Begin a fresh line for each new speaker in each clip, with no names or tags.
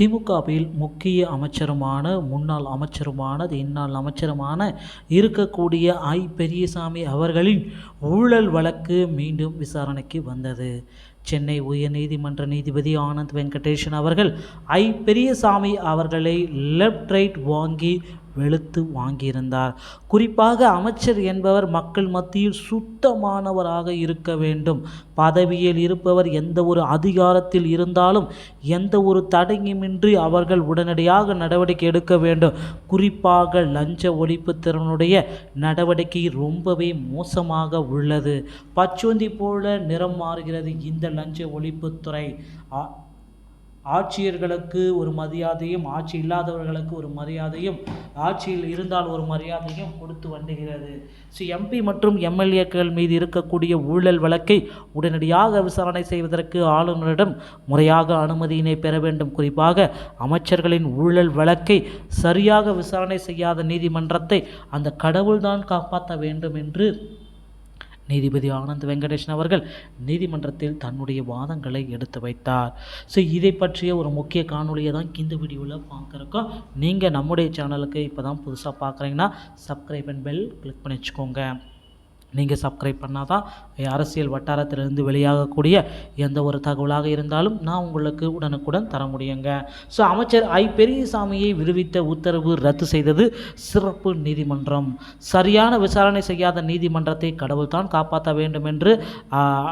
திமுகவில் முக்கிய அமைச்சருமான முன்னாள் அமைச்சருமான இந்நாள் அமைச்சருமான இருக்கக்கூடிய ஐ. பெரியசாமி அவர்களின் ஊழல் வழக்கு மீண்டும் விசாரணைக்கு வந்தது. சென்னை உயர்நீதிமன்ற நீதிபதி ஆனந்த் வெங்கடேஷன் அவர்கள் ஐ. பெரியசாமி அவர்களை லெஃப்ட் ரைட் வாங்கி வெளுத்து வாங்கியிருந்தார். குறிப்பாக அமைச்சர் என்பவர் மக்கள் மத்தியில் சுத்தமானவராக இருக்க வேண்டும். பதவியில் இருப்பவர் எந்த ஒரு அதிகாரத்தில் இருந்தாலும் எந்த ஒரு தடையுமின்றி அவர்கள் உடனடியாக நடவடிக்கை எடுக்க வேண்டும். குறிப்பாக லஞ்ச ஒழிப்பு திறனுடைய நடவடிக்கை ரொம்பவே மோசமாக உள்ளது. பச்சோந்தி போல நிறம் மாறுகிறது இந்த லஞ்ச ஒழிப்புத்துறை ஆட்சியர்களுக்கு ஒரு மரியாதையும் ஆட்சி இல்லாதவர்களுக்கு ஒரு மரியாதையும் ஆட்சியில் இருந்தால் ஒரு மரியாதையும் கொடுத்து வந்துகிறது ஸோ எம்பி மற்றும் எம்எல்ஏக்கள் மீது இருக்கக்கூடிய ஊழல் வழக்கை உடனடியாக விசாரணை செய்வதற்கு ஆளுநரிடம் முறையாக அனுமதியினை பெற வேண்டும். குறிப்பாக அமைச்சர்களின் ஊழல் வழக்கை சரியாக விசாரணை செய்யாத நீதிமன்றத்தை அந்த கடவுள்தான் காப்பாற்ற வேண்டும் என்று நீதிபதி ஆனந்த் வெங்கடேஷன் அவர்கள் நீதிமன்றத்தில் தன்னுடைய வாதங்களை எடுத்து வைத்தார். ஸோ இதை பற்றிய ஒரு முக்கிய காணொலியை தான் இந்த வீடியோவில் பார்க்குறக்கோ நீங்கள் நம்முடைய சேனலுக்கு இப்போ தான் புதுசாக பார்க்குறீங்கன்னா சப்ஸ்கிரைப் அண்ட் பெல் கிளிக் பண்ணி வச்சுக்கோங்க. நீங்கள் சப்ஸ்கிரைப் பண்ணால் தான் அரசியல் வட்டாரத்திலிருந்து வெளியாகக்கூடிய எந்த ஒரு தகவலாக இருந்தாலும் நான் உங்களுக்கு உடனுக்குடன் தர முடியுங்க. ஸோ அமைச்சர் ஐ. பெரியசாமியை விடுவித்த உத்தரவு ரத்து செய்தது சிறப்பு நீதிமன்றம். சரியான விசாரணை செய்யாத நீதிமன்றத்தை கடவுள் தான் காப்பாற்ற வேண்டும் என்று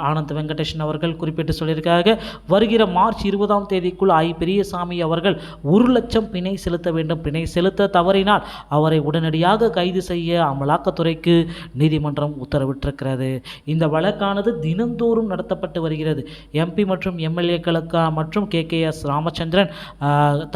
ஆனந்த் வெங்கடேஷன் அவர்கள் குறிப்பிட்டு சொல்லியிருக்காங்க. வருகிற மார்ச் இருபதாம் தேதிக்குள் ஐ. பெரியசாமி அவர்கள் ஒரு லட்சம் பிணை செலுத்த வேண்டும். பிணை செலுத்த தவறினால் அவரை உடனடியாக கைது செய்ய அமலாக்கத்துறைக்கு நீதிமன்றம் உத்தரவிட்டிருக்கிறது இந்த வழக்கானது தினந்தோறும் நடத்தப்பட்டு வருகிறது. எம்பி மற்றும் எம்எல்ஏக்களுக்கு மற்றும் K K S Ramachandran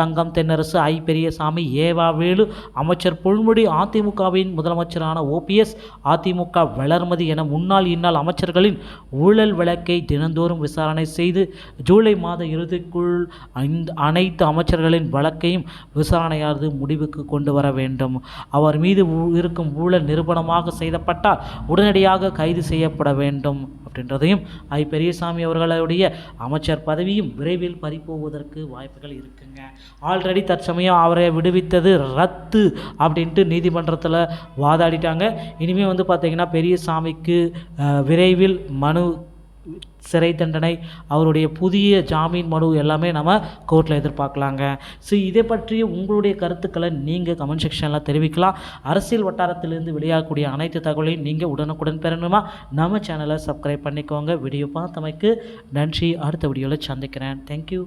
Thangam Thennarasu I Periyasamy E V Velu அமைச்சர் பொன்முடி அதிமுகவின் முதலமைச்சரான ஓபிஎஸ் அதிமுக வளர்மதி என முன்னாள் இந்நாள் அமைச்சர்களின் ஊழல் வழக்கை தினந்தோறும் விசாரணை செய்து ஜூலை மாத இறுதிக்குள் அனைத்து அமைச்சர்களின் வழக்கையும் விசாரணையானது முடிவுக்கு கொண்டு வர வேண்டும். அவர் மீது இருக்கும் ஊழல் நிரூபணமாக செய்யப்பட்டால் உடனடியாக கைது செய்யப்பட வேண்டும் அப்படின்றதையும் ஐ பெரியசாமி அவர்களுடைய அமைச்சர் பதவியும் விரைவில் பறிப்போவதற்கு வாய்ப்புகள் இருக்குங்க. ஆல்ரெடி தற்சமயம் அவரை விடுவித்தது ரத்து அப்படின்ட்டு நீதிமன்றத்தில் வாதாடிட்டாங்க. இனிமேல் வந்து பார்த்திங்கன்னா பெரியசாமிக்கு விரைவில் மனு சிறை தண்டனை அவருடைய புதிய ஜாமீன் மனு எல்லாமே நம்ம கோர்ட்டில் எதிர்பார்க்கலாங்க. ஸோ இதை பற்றிய உங்களுடைய கருத்துக்களை நீங்கள் கமெண்ட் செக்ஷனில் தெரிவிக்கலாம். அரசியல் வட்டாரத்திலிருந்து வெளியாகக்கூடிய அனைத்து தகவலையும் நீங்கள் உடனுக்குடன் பெறணுமா? நம்ம சேனலை சப்ஸ்கிரைப் பண்ணிக்கோங்க. வீடியோ பார்த்தமைக்கு நன்றி. அடுத்த வீடியோவில் சந்திக்கிறேன். தேங்க்யூ